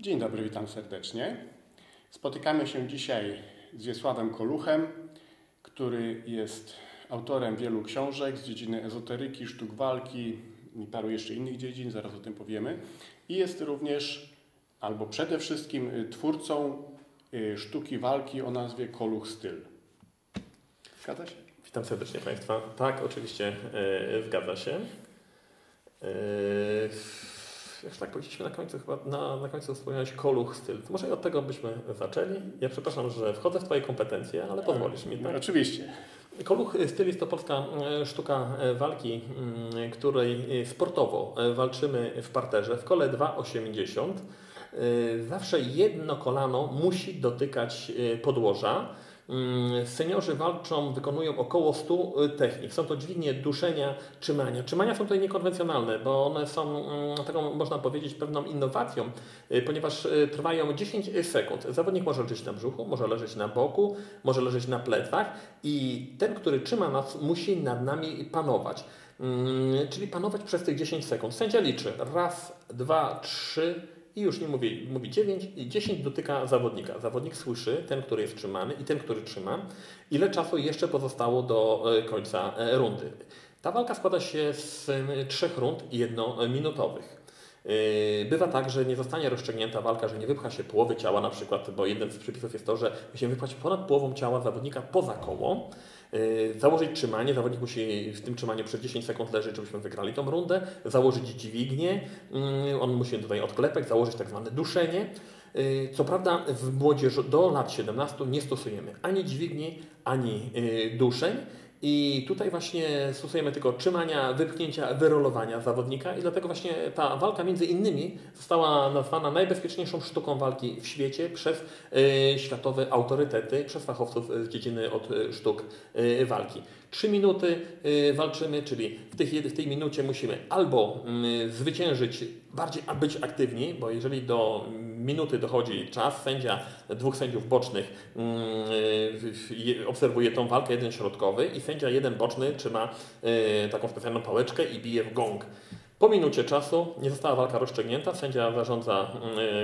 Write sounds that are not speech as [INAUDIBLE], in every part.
Dzień dobry, witam serdecznie. Spotykamy się dzisiaj z Wiesławem Koluchem, który jest autorem wielu książek z dziedziny ezoteryki, sztuk walki i paru jeszcze innych dziedzin, zaraz o tym powiemy. I jest również, albo przede wszystkim, y, twórcą y, sztuki walki o nazwie Koluch Styl. Zgadza się? Witam serdecznie Państwa. Tak, oczywiście yy, zgadza się. Yy, już tak powiedzieliśmy na końcu, chyba na, na końcu wspomniałeś koluch styl. To może od tego byśmy zaczęli. Ja przepraszam, że wchodzę w Twoje kompetencje, ale pozwolisz mi. No, oczywiście. Koluch styl jest to polska e, sztuka e, walki, mm, której sportowo walczymy w parterze w kole 2,80. Zawsze jedno kolano musi dotykać podłoża. Mm, seniorzy walczą, wykonują około 100 y, technik. Są to dźwignie duszenia, trzymania. Trzymania są tutaj niekonwencjonalne, bo one są mm, taką, można powiedzieć, pewną innowacją, y, ponieważ y, trwają 10 sekund. Zawodnik może leżeć na brzuchu, może leżeć na boku, może leżeć na plecach i ten, który trzyma nas, musi nad nami panować. Mm, czyli panować przez tych 10 sekund. Sędzia liczy raz, dwa, trzy, i już nie mówi, mówi 9 i 10 dotyka zawodnika. Zawodnik słyszy, ten, który jest trzymany i ten, który trzyma, ile czasu jeszcze pozostało do e, końca e, rundy. Ta walka składa się z trzech rund jednominutowych. E, bywa tak, że nie zostanie rozstrzygnięta walka, że nie wypcha się połowy ciała na przykład, bo jeden z przepisów jest to, że musimy wypchać ponad połową ciała zawodnika poza koło. Y, założyć trzymanie, zawodnik musi w tym trzymaniu przez 10 sekund leżeć, żebyśmy wygrali tą rundę, założyć dźwignię, y, on musi tutaj odklepać, założyć tak zwane duszenie. Y, co prawda w młodzieży do lat 17 nie stosujemy ani dźwigni, ani duszeń, i tutaj właśnie stosujemy tylko trzymania, wypchnięcia, wyrolowania zawodnika i dlatego właśnie ta walka między innymi została nazwana najbezpieczniejszą sztuką walki w świecie przez y, światowe autorytety, przez fachowców z dziedziny od y, sztuk y, walki. Trzy minuty y, walczymy, czyli w, tych, w tej minucie musimy albo y, zwyciężyć, bardziej być aktywni, bo jeżeli do minuty dochodzi czas, sędzia dwóch sędziów bocznych y, obserwuje tą walkę, jeden środkowy i sędzia jeden boczny trzyma taką specjalną pałeczkę i bije w gong. Po minucie czasu nie została walka rozstrzygnięta, sędzia zarządza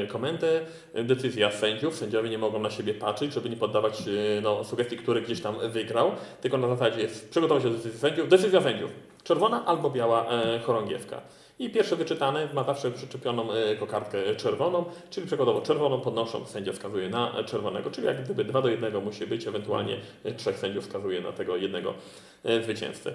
y, komendę, decyzja sędziów, sędziowie nie mogą na siebie patrzeć, żeby nie poddawać y, no, sugestii, który gdzieś tam wygrał, tylko na zasadzie jest przygotować się do decyzji sędziów, decyzja sędziów, czerwona albo biała e, chorągiewka. I pierwszy wyczytany ma zawsze przyczepioną e, kokardkę czerwoną, czyli przykładowo czerwoną podnoszą, sędzia wskazuje na czerwonego, czyli jak gdyby 2 do 1 musi być, ewentualnie trzech sędziów wskazuje na tego jednego e, zwycięzcę.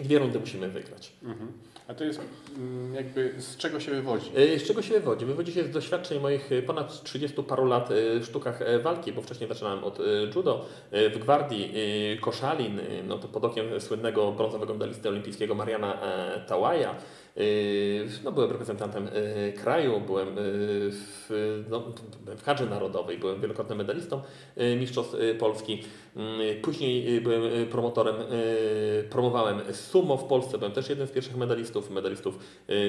Dwie rundy musimy wygrać. Mhm. A to jest mm, jakby z czego się wywodzi? E, z czego się wywodzi? Wywodzi się z doświadczeń moich e, ponad 30 paru lat e, w sztukach walki, bo wcześniej zaczynałem od judo, w gwardii koszalin, no to pod okiem słynnego brązowego medalisty olimpijskiego Mariana Tałaja. No, byłem reprezentantem kraju, byłem w, no, w kadrze narodowej, byłem wielokrotnym medalistą mistrzostw Polski. Później byłem promotorem, promowałem sumo w Polsce, byłem też jeden z pierwszych medalistów medalistów,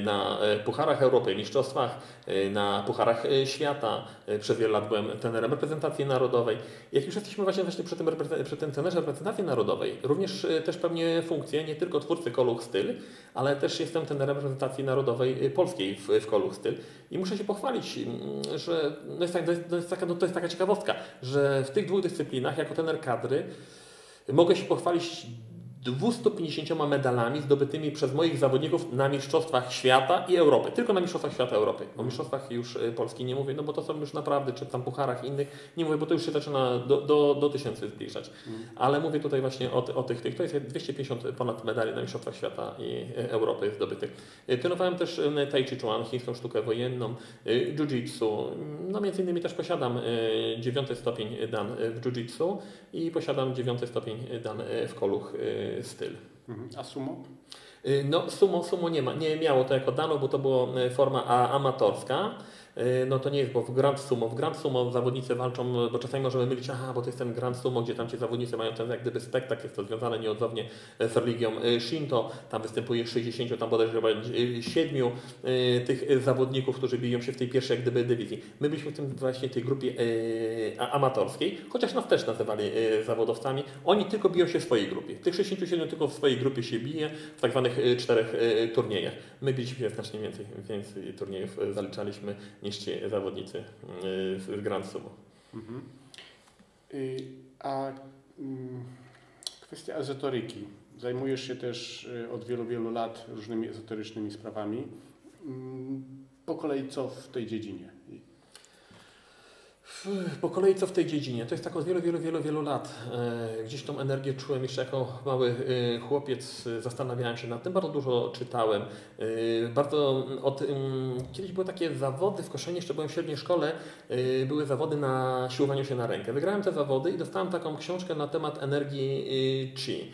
na Pucharach Europy, Mistrzostwach, na Pucharach Świata. Przez wiele lat byłem trenerem reprezentacji narodowej. Jak już jesteśmy właśnie, właśnie przy, tym, przy tym reprezentacji narodowej, również też pełnię funkcję nie tylko twórcy Koluch Styl, ale też jestem trenerem reprezentacji narodowej polskiej w, w Koluch Styl. I muszę się pochwalić, mm, że no jest, tak, to, jest taka, no to jest taka ciekawostka, że w tych dwóch dyscyplinach jako trener kadry mogę się pochwalić 250 medalami zdobytymi przez moich zawodników na Mistrzostwach Świata i Europy. Tylko na Mistrzostwach Świata Europy. O Mistrzostwach już y, Polski nie mówię, no bo to są już naprawdę, czy tam pucharach innych, nie mówię, bo to już się zaczyna do, do, do tysięcy zbliżać. Mm. Ale mówię tutaj właśnie o, o tych, tych, to jest 250 ponad medali na Mistrzostwach Świata i y, Europy zdobytych. Y, trenowałem też Tai Chi Chuan, chińską sztukę wojenną, jiu-jitsu. No między innymi też posiadam dziewiąty stopień dan w jiu-jitsu i posiadam dziewiąty stopień dan w koluch styl. Mhm. A sumo? Y, no, sumo, sumo nie, ma, nie miało to jako dano, bo to była y, forma amatorska. Y, no to nie jest, bo w Grand Sumo, w Grand Sumo zawodnicy walczą, bo czasami możemy mylić, aha, bo to jest ten Grand Sumo, gdzie tam ci zawodnicy mają ten jak gdyby spektakl, jest to związane nieodzownie z religią Shinto, tam występuje 60, tam bodajże 7 tych zawodników, którzy biją się w tej pierwszej jak gdyby dywizji. My byliśmy w tym właśnie tej grupie amatorskiej, chociaż nas też nazywali zawodowcami, oni tylko biją się w swojej grupie. Tych 67 tylko w swojej grupie się bije, w tak zwanych czterech turniejach. My biliśmy znacznie więcej, więcej turniejów zaliczaliśmy niż niż ci zawodnicy z Grand Sumo. Mhm. Y, a mm, kwestia ezoteryki. Zajmujesz się też y, od wielu, wielu lat różnymi ezoterycznymi sprawami. Mm, po kolei co w tej dziedzinie? Po kolei co w tej dziedzinie? To jest tak od wielu, wielu, wielu, wielu lat. E, gdzieś tą energię czułem jeszcze jako mały e, chłopiec. Zastanawiałem się nad tym, bardzo dużo czytałem. E, bardzo od, kiedyś były takie zawody w koszenie, jeszcze byłem w średniej szkole, były zawody na siłowaniu się na rękę. Wygrałem te zawody i dostałem taką książkę na temat energii chi.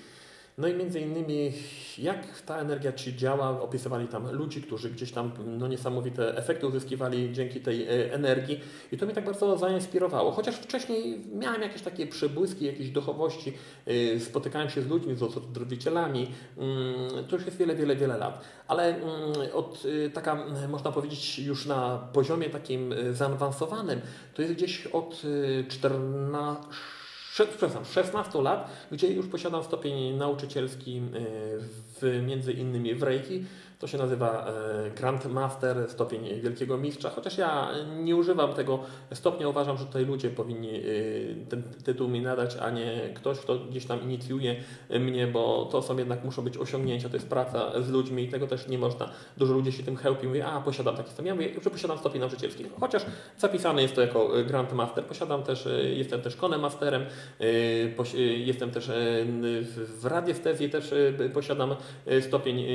No i między innymi jak ta energia Ci działa, opisywali tam ludzi, którzy gdzieś tam no, niesamowite efekty uzyskiwali dzięki tej e, energii i to mnie tak bardzo zainspirowało. Chociaż wcześniej miałem jakieś takie przebłyski, jakieś duchowości, e, spotykałem się z ludźmi, z ozdrowicielami, mm, to już jest wiele, wiele, wiele lat. Ale mm, od e, taka, można powiedzieć, już na poziomie takim zaawansowanym, to jest gdzieś od 14 przepraszam, 16 lat, gdzie już posiadam stopień nauczycielski w, między innymi w Reiki, to się nazywa e, Grand Master, stopień wielkiego mistrza, chociaż ja nie używam tego stopnia, uważam, że tutaj ludzie powinni e, ten tytuł mi nadać, a nie ktoś, kto gdzieś tam inicjuje mnie, bo to są jednak muszą być osiągnięcia, to jest praca z ludźmi i tego też nie można. Dużo ludzi się tym chełpi, mówi, a posiadam taki stopień. Ja mówię, że posiadam stopień nauczycielski, chociaż zapisane jest to jako Grand Master. Posiadam też, jestem też Kone Masterem, jestem też w radiestezji też posiadam stopień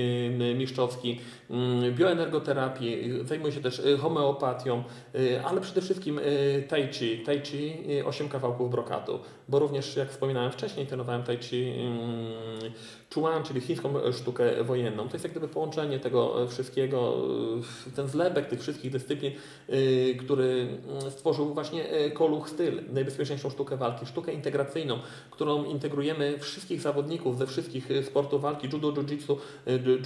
mistrzowski Mm, bioenergoterapii, zajmuję się też y, homeopatią, y, ale przede wszystkim y, tai chi, tai chi 8 kawałków brokatu, bo również jak wspominałem wcześniej trenowałem tai chi mm, Chuan, czyli chińską sztukę wojenną. To jest jak gdyby połączenie tego wszystkiego, ten zlebek tych wszystkich dyscyplin, który mm, stworzył właśnie Koluch Styl, najbezpieczniejszą sztukę walki, sztukę integracyjną, którą integrujemy wszystkich zawodników ze wszystkich sportów walki, judo, jiu-jitsu,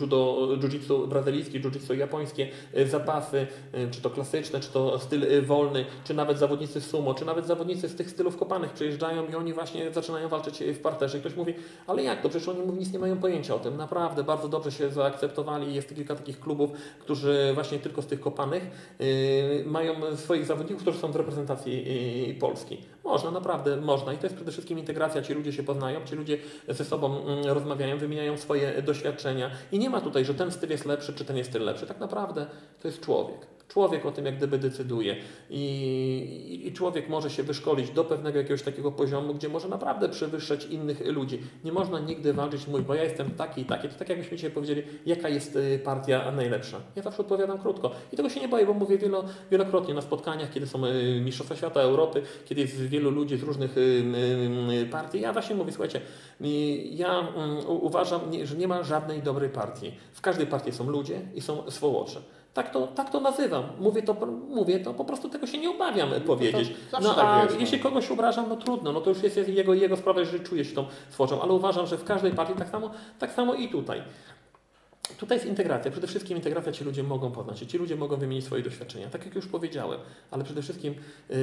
judo, jiu-jitsu brazylijskie, jiu-jitsu japońskie, zapasy, czy to klasyczne, czy to styl wolny, czy nawet zawodnicy sumo, czy nawet zawodnicy z tych stylów kopanych przyjeżdżają i oni właśnie zaczynają walczyć w parterze. I ktoś mówi, ale jak to? Przecież oni nic nie mają pojęcia o tym. Naprawdę bardzo dobrze się zaakceptowali. Jest kilka takich klubów, którzy właśnie tylko z tych kopanych yy, mają swoich zawodników, którzy są w reprezentacji yy, Polski. Można, naprawdę można. I to jest przede wszystkim integracja. Ci ludzie się poznają, ci ludzie ze sobą yy, rozmawiają, wymieniają swoje doświadczenia. I nie ma tutaj, że ten styl jest lepszy, czy ten jest styl lepszy. Tak naprawdę to jest człowiek. Człowiek o tym jak gdyby decyduje I, i człowiek może się wyszkolić do pewnego jakiegoś takiego poziomu, gdzie może naprawdę przewyższać innych ludzi. Nie można nigdy walczyć, mówić, bo ja jestem taki i taki. To tak jakbyśmy dzisiaj powiedzieli, jaka jest y, partia najlepsza. Ja zawsze odpowiadam krótko. I tego się nie boję, bo mówię wielo, wielokrotnie na spotkaniach, kiedy są y, Mistrzostwa Świata Europy, kiedy jest wielu ludzi z różnych y, partii. Ja właśnie mówię, słuchajcie, ja mm, uważam, że nie ma żadnej dobrej partii. W każdej partii są ludzie i są swołocze. Tak to, tak to nazywam. Mówię to, mówię to, po prostu tego się nie obawiam no powiedzieć. No tak a no. jeśli kogoś obrażam, no trudno, no to już jest jego, jego sprawa, jeżeli czuje się tą swoczą, ale uważam, że w każdej partii tak samo, tak samo i tutaj. Tutaj jest integracja. Przede wszystkim integracja ci ludzie mogą poznać. Ci ludzie mogą wymienić swoje doświadczenia, tak jak już powiedziałem, ale przede wszystkim yy,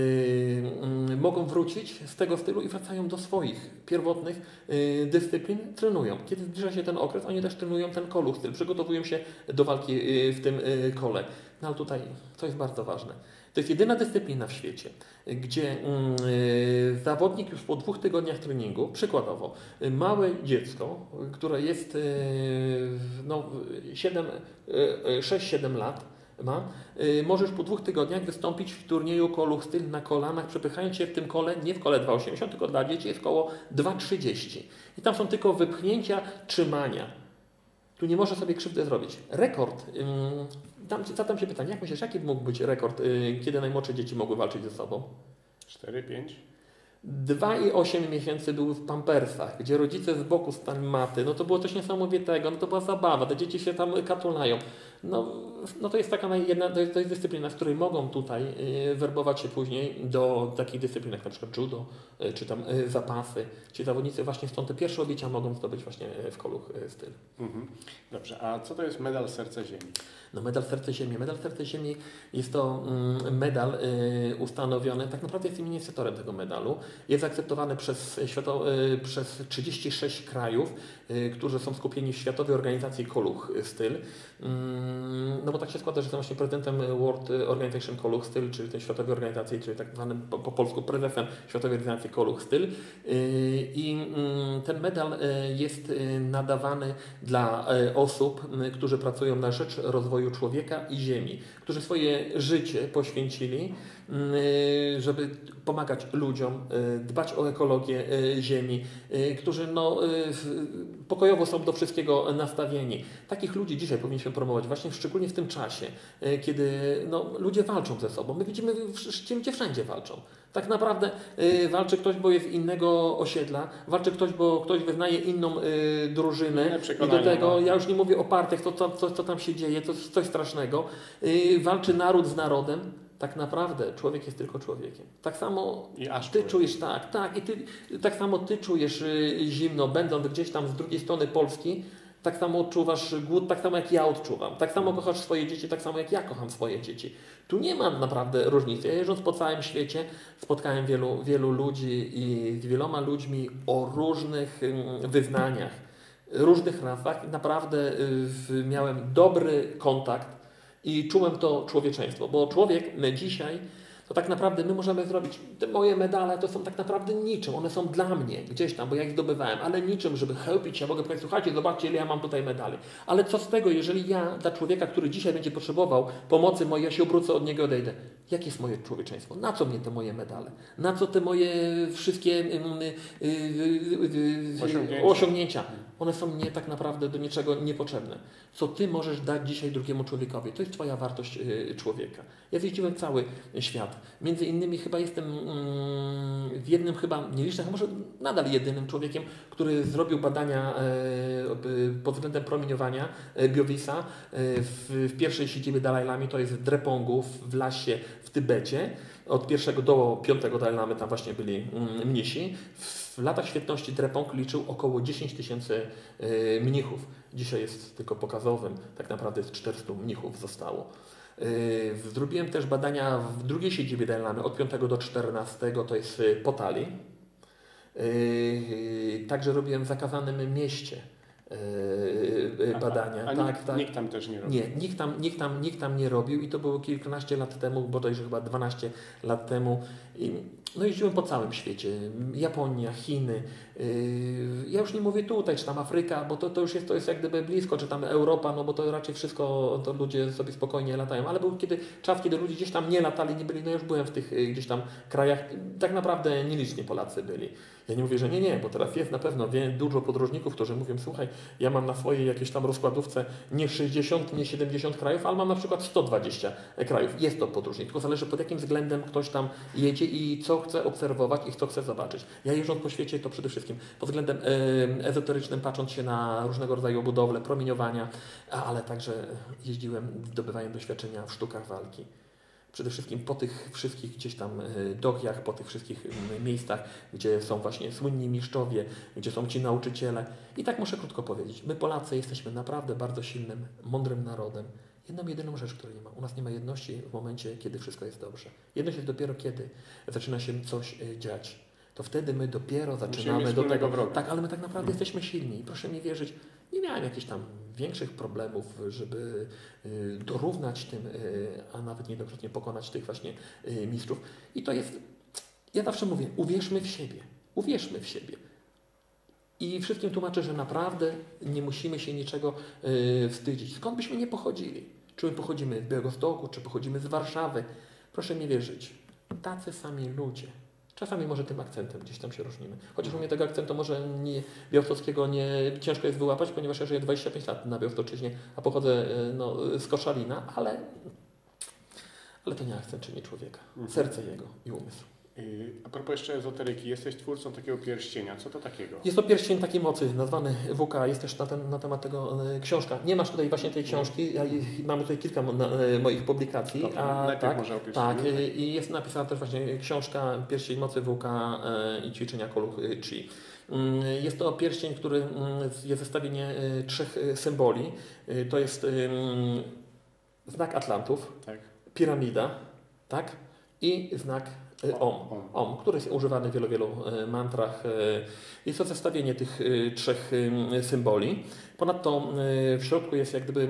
yy, mogą wrócić z tego stylu i wracają do swoich pierwotnych yy, dyscyplin, trenują. Kiedy zbliża się ten okres, oni też trenują ten kolu styl, przygotowują się do walki yy, w tym yy, kole. No ale tutaj, co jest bardzo ważne, to jest jedyna dyscyplina w świecie, gdzie yy, zawodnik już po dwóch tygodniach treningu, przykładowo, małe dziecko, które jest yy, no, 6-7 lat, ma, może już po dwóch tygodniach wystąpić w turnieju kolu styl na kolanach, przepychając się w tym kole, nie w kole 2,80, tylko dla dzieci jest koło 2,30. I tam są tylko wypchnięcia, trzymania. Tu nie może sobie krzywdy zrobić. Rekord tam, zadam się pytanie, jak myślisz, jaki mógł być rekord, y, kiedy najmłodsze dzieci mogły walczyć ze sobą? 4, 5? 2,8 miesięcy były w pampersach, gdzie rodzice z boku stali maty, no to było coś niesamowitego, no to była zabawa, te dzieci się tam katulają. No, no to jest taka jedna, to jest, to jest dyscyplina, z której mogą tutaj y, werbować się później do takich dyscyplin jak na przykład judo, y, czy tam y, zapasy. Ci zawodnicy właśnie stąd te pierwsze obicia mogą zdobyć właśnie w koluch styl. Mhm. Dobrze, a co to jest medal Serce Ziemi? No medal Serce Ziemi. Medal Serce Ziemi jest to mm, medal ustanowiony, tak naprawdę jestem inicjatorem tego medalu. Jest akceptowany przez, świato, przez 36 krajów, którzy są skupieni w Światowej Organizacji Koluch Styl. Mm, no bo tak się składa, że jestem właśnie prezydentem World Organization Koluch Styl, czyli tej światowej organizacji, czyli tak zwanym po, po polsku prezesem Światowej Organizacji Koluch Styl. I ten medal jest nadawany dla osób, którzy pracują na rzecz rozwoju człowieka i ziemi, którzy swoje życie poświęcili żeby pomagać ludziom, y, dbać o ekologię y, ziemi, którzy no, pokojowo są do wszystkiego nastawieni. Takich ludzi dzisiaj powinniśmy promować, właśnie szczególnie w tym czasie, kiedy no, ludzie walczą ze sobą. My widzimy, gdzie wszędzie walczą. Tak naprawdę y, walczy ktoś, bo jest innego osiedla, walczy ktoś, bo ktoś wyznaje inną y, drużynę. I do tego, no. ja już nie mówię o partiach, co, co, co tam się dzieje, to coś strasznego. Y, walczy naród z narodem tak naprawdę człowiek jest tylko człowiekiem. Tak samo ty czujesz, tak, tak, i ty, tak samo ty czujesz y, zimno, będąc gdzieś tam z drugiej strony Polski, tak samo odczuwasz głód, tak samo jak ja odczuwam. Tak samo kochasz swoje dzieci, tak samo jak ja kocham swoje dzieci. Tu nie ma naprawdę różnicy. Ja jeżdżąc po całym świecie spotkałem wielu, wielu ludzi i z wieloma ludźmi o różnych wyznaniach, różnych rasach i naprawdę y, miałem dobry kontakt i czułem to człowieczeństwo, bo człowiek my dzisiaj, to tak naprawdę my możemy zrobić, te moje medale to są tak naprawdę niczym, one są dla mnie gdzieś tam, bo ja ich zdobywałem, ale niczym, żeby chełpić, ja mogę powiedzieć, słuchajcie, zobaczcie ile ja mam tutaj medali. Ale co z tego, jeżeli ja dla człowieka, który dzisiaj będzie potrzebował pomocy mojej, ja się obrócę od niego odejdę. Jakie jest moje człowieczeństwo? Na co mnie te moje medale? Na co te moje wszystkie yy, yy, osiągnięcia. osiągnięcia? one są mnie tak naprawdę do niczego niepotrzebne. Co Ty możesz dać dzisiaj drugiemu człowiekowi? To jest Twoja wartość y, człowieka. Ja zjeździłem cały świat. Między innymi chyba jestem mm, w jednym chyba nielicznych, a może nadal jedynym człowiekiem, który zrobił badania e, pod względem promieniowania e, Biowisa e, w pierwszej siedzibie Dalai Lamy, to jest w Drepongu, w lasie w Tybecie. Od pierwszego do piątego Dalai tam właśnie byli mm, mnisi. W latach świetności Drepong liczył około 10 tysięcy y, mnichów. Dzisiaj jest tylko pokazowym, tak naprawdę jest 400 mnichów zostało. Y, zrobiłem też badania w drugiej siedzibie Dalai od 5 do 14, to jest y, Potali. Także robiłem w zakazanym mieście badania. A, a tak, nikt, tak. nikt tam też nie robił? Nie, nikt tam, nikt, tam, nikt tam nie robił i to było kilkanaście lat temu, bodajże chyba 12 lat temu. I no jeździłem po całym świecie. Japonia, Chiny. Yy, ja już nie mówię tutaj, czy tam Afryka, bo to, to już jest, to jest jak gdyby blisko, czy tam Europa, no bo to raczej wszystko, to ludzie sobie spokojnie latają. Ale był kiedy, czas, kiedy ludzie gdzieś tam nie latali, nie byli, no już byłem w tych yy, gdzieś tam krajach. Tak naprawdę nieliczni Polacy byli. Ja nie mówię, że nie, nie, bo teraz jest na pewno wie, dużo podróżników, którzy mówią, słuchaj, ja mam na swojej jakiejś tam rozkładówce nie 60, nie 70 krajów, ale mam na przykład 120 krajów. Jest to podróżnik, tylko zależy pod jakim względem ktoś tam jedzie i co chce obserwować i co chce zobaczyć. Ja jeżdżąc po świecie to przede wszystkim pod względem ezoterycznym, patrząc się na różnego rodzaju budowle, promieniowania, ale także jeździłem, zdobywając doświadczenia w sztukach walki przede wszystkim po tych wszystkich gdzieś tam e, dochiach, po tych wszystkich miejscach, gdzie są właśnie słynni mistrzowie, gdzie są ci nauczyciele. I tak muszę krótko powiedzieć, my Polacy jesteśmy naprawdę bardzo silnym, mądrym narodem. Jedną jedyną rzecz, której nie ma. U nas nie ma jedności w momencie, kiedy wszystko jest dobrze. Jedność jest dopiero kiedy zaczyna się coś e, dziać. To wtedy my dopiero zaczynamy do tego. Wroga. Tak, ale my tak naprawdę hmm. jesteśmy silni. I proszę mi wierzyć, nie miałem jakichś tam większych problemów, żeby y, dorównać tym, y, a nawet niejednokrotnie pokonać tych właśnie mistrzów. I to jest, ja zawsze mówię, uwierzmy w siebie. Uwierzmy w siebie. I wszystkim tłumaczę, że naprawdę nie musimy się niczego wstydzić. Skąd byśmy nie pochodzili? Czy my pochodzimy z Białegostoku, czy pochodzimy z Warszawy? Proszę mi wierzyć, tacy sami ludzie Czasami może tym akcentem gdzieś tam się różnimy. Chociaż u mnie tego akcentu może nie, białostockiego nie ciężko jest wyłapać, ponieważ ja żyję 25 lat na Białostoczyźnie, a pochodzę e, no, z Koszalina, ale, ale to nie akcent czyni człowieka. Mhm. Serce jego i umysł. Y, a propos jeszcze ezoteryki, jesteś twórcą takiego pierścienia. Co to takiego? Jest to pierścień takiej mocy, nazwany WK. Jest też na, ten, na temat tego e, książka. Nie masz tutaj właśnie tej książki. Ja, mamy tutaj kilka mo, na, e, moich publikacji. Dobrze, a, tak, może tak, e, i jest napisana też właśnie książka Pierścień mocy WK i ćwiczenia koluch chi. Mm, jest to pierścień, który mm, jest zestawienie trzech symboli. To jest znak Atlantów, tak. piramida tak? i znak OM, OM, który jest używany w wielu, wielu e, mantrach. Jest to zestawienie tych trzech symboli. Ponadto w środku jest jak gdyby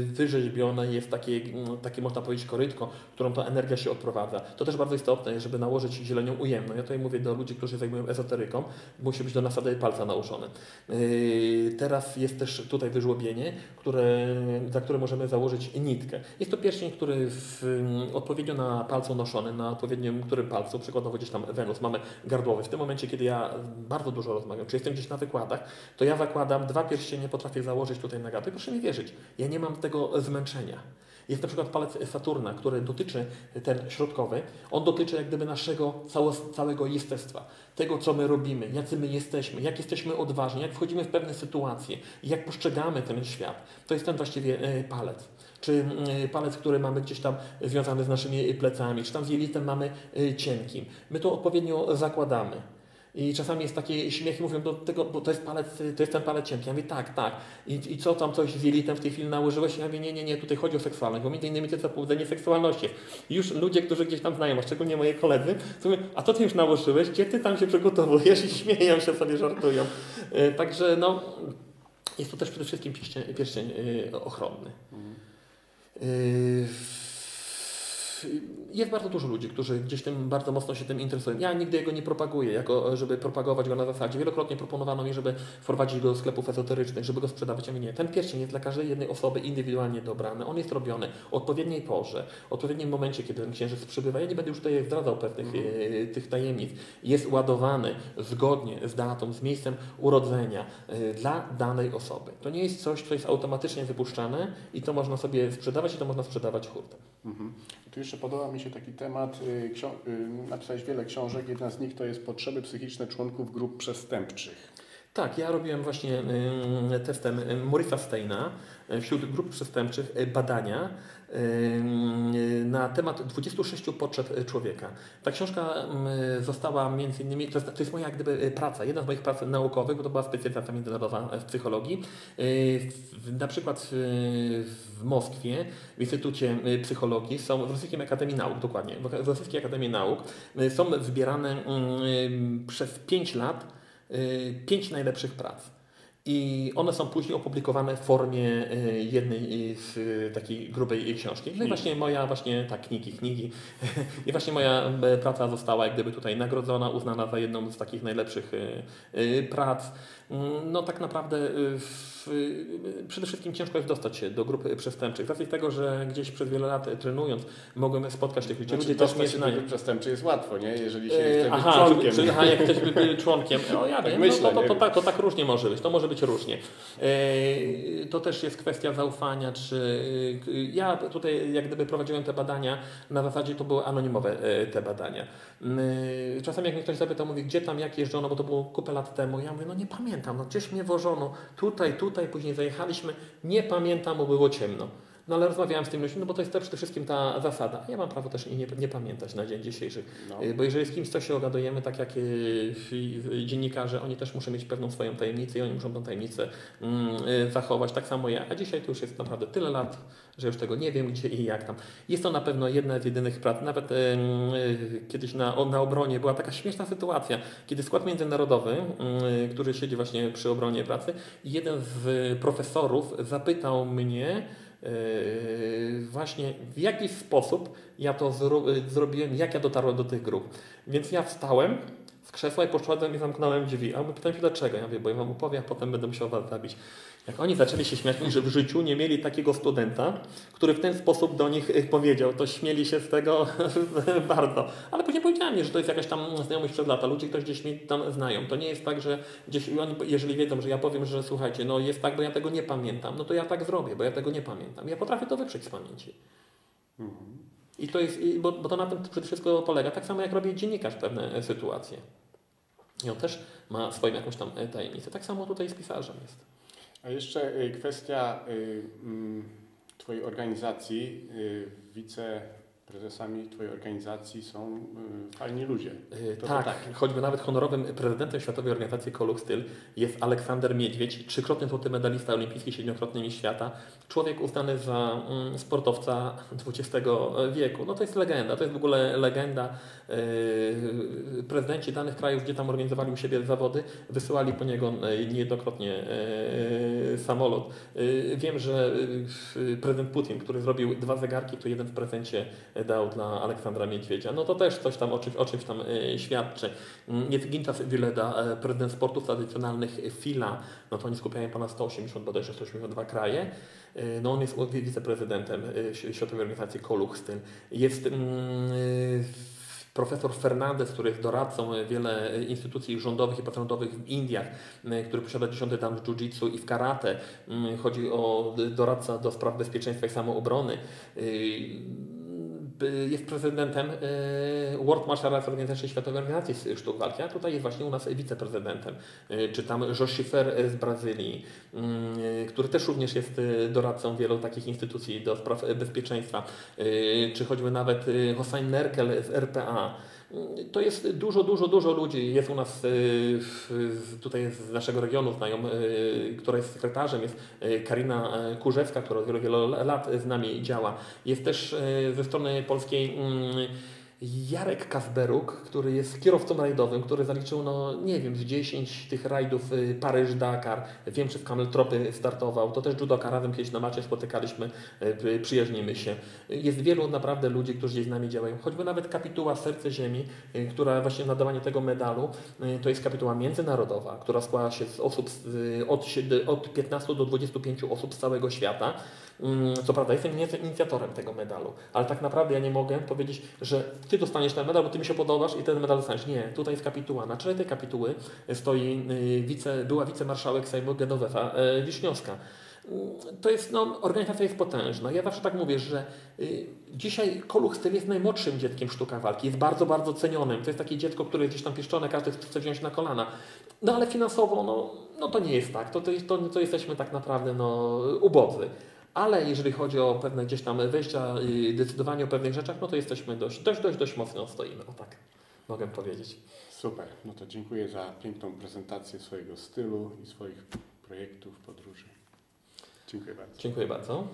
wyrzeźbione, jest takie, takie można powiedzieć korytko, którą ta energia się odprowadza. To też bardzo istotne, żeby nałożyć zielenią ujemną. Ja tutaj mówię do ludzi, którzy zajmują ezoteryką, musi być do nasady palca nałożone. Teraz jest też tutaj wyżłobienie, które, za które możemy założyć nitkę. Jest to pierścień, który w, odpowiednio na palcu noszony, na odpowiednim którym palcu, przykładowo gdzieś tam Wenus, mamy gardłowy. W tym momencie, kiedy ja bardzo dużo rozmawiam, czy jestem gdzieś na wykładach, to ja zakładam dwa pierścienie, potrafię założyć tutaj na gardło. Proszę mi wierzyć, ja nie mam tego zmęczenia. Jest na przykład palec Saturna, który dotyczy, ten środkowy, on dotyczy jak gdyby naszego całego jestestwa. Tego, co my robimy, jacy my jesteśmy, jak jesteśmy odważni, jak wchodzimy w pewne sytuacje, jak postrzegamy ten świat. To jest ten właściwie e, palec czy e, palec, który mamy gdzieś tam związany z naszymi plecami, czy tam z jelitem mamy e, cienkim. My to odpowiednio zakładamy. I czasami jest takie śmiech i mówią, do tego, bo to jest palec, to jest ten palec cienki. Ja mówię, tak, tak. I, I co tam coś z jelitem w tej chwili nałożyłeś? Ja mówię, nie, nie, nie, tutaj chodzi o seksualność, bo między innymi to jest pobudzenie seksualności. Już ludzie, którzy gdzieś tam znają, a szczególnie moje koledzy, to mówią, a to ty już nałożyłeś? Gdzie ty tam się przygotowujesz? I śmieją się sobie, żartują. E, także no, jest to też przede wszystkim pierścień, pierścień ochronny. Mhm. Jest bardzo dużo ludzi, którzy gdzieś tym bardzo mocno się tym interesują. Ja nigdy jego nie propaguję, jako żeby propagować go na zasadzie. Wielokrotnie proponowano mi, żeby wprowadzić go do sklepów ezoterycznych, żeby go sprzedawać, a mi nie. Ten pierścień jest dla każdej jednej osoby indywidualnie dobrany. On jest robiony w odpowiedniej porze, w odpowiednim momencie, kiedy ten księżyc przybywa. Ja nie będę już tutaj zdradzał pewnych mm. tych tajemnic. Jest ładowany zgodnie z datą, z miejscem urodzenia e, dla danej osoby. To nie jest coś, co jest automatycznie wypuszczane i to można sobie sprzedawać i to można sprzedawać hurtem. Mhm. Tu jeszcze podoba mi się taki temat. Y, y, napisałeś wiele książek. Jedna z nich to jest potrzeby psychiczne członków grup przestępczych. Tak, ja robiłem właśnie testem Morisa Steina wśród grup przestępczych badania na temat 26 potrzeb człowieka. Ta książka została między innymi, to jest, to jest moja gdyby praca, jedna z moich prac naukowych, bo to była specjalizacja międzynarodowa w psychologii. Na przykład w Moskwie, w Instytucie Psychologii są, w Rosyjskiej Akademii Nauk, dokładnie, w Rosyjskiej Akademii Nauk są wybierane przez 5 lat 5 najlepszych prac. I one są później opublikowane w formie e, jednej z e, takiej grubej książki. No i właśnie moja, właśnie tak, knigi, knigi. [LAUGHS] I właśnie moja e, praca została jak gdyby tutaj nagrodzona, uznana za jedną z takich najlepszych prac. Mm, no tak naprawdę w, przede wszystkim ciężko jest dostać się do grupy przestępczych. Z racji tego, że gdzieś przez wiele lat trenując mogłem spotkać tych ludzi. Znaczy, ludzie też nie znają. przestępczych jest łatwo, nie? Jeżeli się chce aha, członkiem. Czyli, aha, jak ktoś by [LAUGHS] członkiem. O, ja tak wiem, myślę, no, to, to, to, tak, to tak różnie może być. To może być różnie. E, to też jest kwestia zaufania, czy ja tutaj jak gdyby prowadziłem te badania, na zasadzie to były anonimowe e, te badania. E, czasami jak mnie ktoś zapytał, mówi, gdzie tam, jak jeżdżono, bo to było kupę lat temu, ja mówię, no nie pamiętam, no gdzieś mnie wożono, tutaj, tutaj, później zajechaliśmy, nie pamiętam, bo było ciemno. No ale rozmawiałem z tym ludźmi, no bo to jest przede wszystkim ta zasada. Ja mam prawo też nie, nie pamiętać na dzień dzisiejszy. No. Y, bo jeżeli z kimś coś się ogadujemy, tak jak y, dziennikarze, oni też muszą mieć pewną swoją tajemnicę i oni muszą tę tajemnicę mm, y, zachować. Tak samo ja. A dzisiaj to już jest naprawdę tyle lat, że już tego nie wiem, gdzie i jak tam. Jest to na pewno jedna z jedynych prac. Nawet kiedyś na, na obronie była taka śmieszna sytuacja, kiedy skład międzynarodowy, który siedzi właśnie przy obronie pracy, jeden z profesorów zapytał mnie, właśnie w jaki sposób ja to zro zrobiłem, jak ja dotarłem do tych grup. Więc ja wstałem z krzesła i poszedłem i zamknąłem drzwi. A on pytał się dlaczego. Ja mówię, bo ja wam opowiem, a potem będę musiał was zabić. Jak oni zaczęli się śmiać, że w życiu nie mieli takiego studenta, który w ten sposób do nich y, powiedział, to śmieli się z tego [LAUGHS] bardzo. Ale później powiedziałem że to jest jakaś tam znajomość przez lata. Ludzie ktoś gdzieś mnie tam znają. To nie jest tak, że gdzieś oni, jeżeli wiedzą, że ja powiem, że słuchajcie, no jest tak, bo ja tego nie pamiętam, no to ja tak zrobię, bo ja tego nie pamiętam. Ja potrafię to wyprzeć z pamięci. Mhm. I to jest, bo, bo to na tym przede wszystkim polega. Tak samo jak robi dziennikarz pewne e, sytuacje. I on też ma swoją jakąś tam e, tajemnicę. Tak samo tutaj z pisarzem jest. A jeszcze y, kwestia Twojej organizacji, wice prezesami Twojej organizacji są y, fajni ludzie. To tak, to tak, choćby nawet honorowym prezydentem Światowej Organizacji Koluk Styl jest Aleksander Miedwiedź, trzykrotny złoty medalista olimpijski, siedmiokrotny mistrz świata. Człowiek uznany za mm, sportowca XX wieku. No to jest legenda, to jest w ogóle legenda. Yy, prezydenci danych krajów, gdzie tam organizowali u siebie zawody, wysyłali po niego niejednokrotnie samolot. Wiem, że prezydent Putin, który zrobił dwa zegarki, to jeden w prezencie dał dla Aleksandra Miedwiedzia. No to też coś tam o czymś, o czymś tam świadczy. Jest Gintas Vileda, prezydent sportów tradycjonalnych FILA, no to oni skupiają ponad 180, bodajże 182 kraje. No on jest wiceprezydentem Światowej Organizacji Koluch z tym. Jest mm, profesor Fernandez, który jest doradcą wiele instytucji rządowych i pozarządowych w Indiach, który posiada dziesiąty dan w jiu-jitsu i w karate. Chodzi o doradca do spraw bezpieczeństwa i samoobrony jest prezydentem e, World Martial Arts Organization Światowej Organizacji Sztuk Walki, a tutaj jest właśnie u nas wiceprezydentem. E, czy tam Josh Schiffer z Brazylii, mm, e, który też również jest doradcą wielu takich instytucji do spraw bezpieczeństwa, czy choćby nawet Hossein Merkel z RPA. To jest dużo, dużo, dużo ludzi. Jest u nas y, tutaj z naszego regionu znają, y, która jest sekretarzem, jest y, Karina Kurzewska, która od wielu, wielu lat z nami działa. Jest też ze strony polskiej mm, Jarek Kasberuk, który jest kierowcą rajdowym, który zaliczył, no nie wiem, z 10 tych rajdów y, Paryż-Dakar. Wiem, czy w Kameltropy startował. To też judoka, razem kiedyś na macie spotykaliśmy, y, przyjaźnimy się. Jest wielu naprawdę ludzi, którzy gdzieś z nami działają. Choćby nawet kapituła Serce Ziemi, y, która właśnie nadawanie tego medalu, to jest kapituła międzynarodowa, która składa się z osób od, od 15 do 25 osób z całego świata. Mm, co prawda jestem inicjatorem tego medalu, ale tak naprawdę ja nie mogę powiedzieć, że Ty dostaniesz ten medal, bo Ty mi się podobasz i ten medal dostaniesz. Nie, tutaj jest kapituła. Na czele tej kapituły stoi y, wice, była wicemarszałek Sejmu Genowefa y, Wiśniowska. Mm, to jest, no, organizacja jest potężna. Ja zawsze tak mówię, że y, dzisiaj Koluch Styl jest najmłodszym dzieckiem sztuka walki. Jest bardzo, bardzo cenionym. To jest takie dziecko, które jest gdzieś tam pieszczone, każdy chce wziąć na kolana. No ale finansowo, no, no to nie jest tak. To, to, to, to jesteśmy tak naprawdę no, ubodzy ale jeżeli chodzi o pewne gdzieś tam wejścia i decydowanie o pewnych rzeczach, no to jesteśmy dość, dość, dość, dość mocno stoimy, o tak mogę powiedzieć. Super, no to dziękuję za piękną prezentację swojego stylu i swoich projektów, podróży. Dziękuję bardzo. Dziękuję bardzo.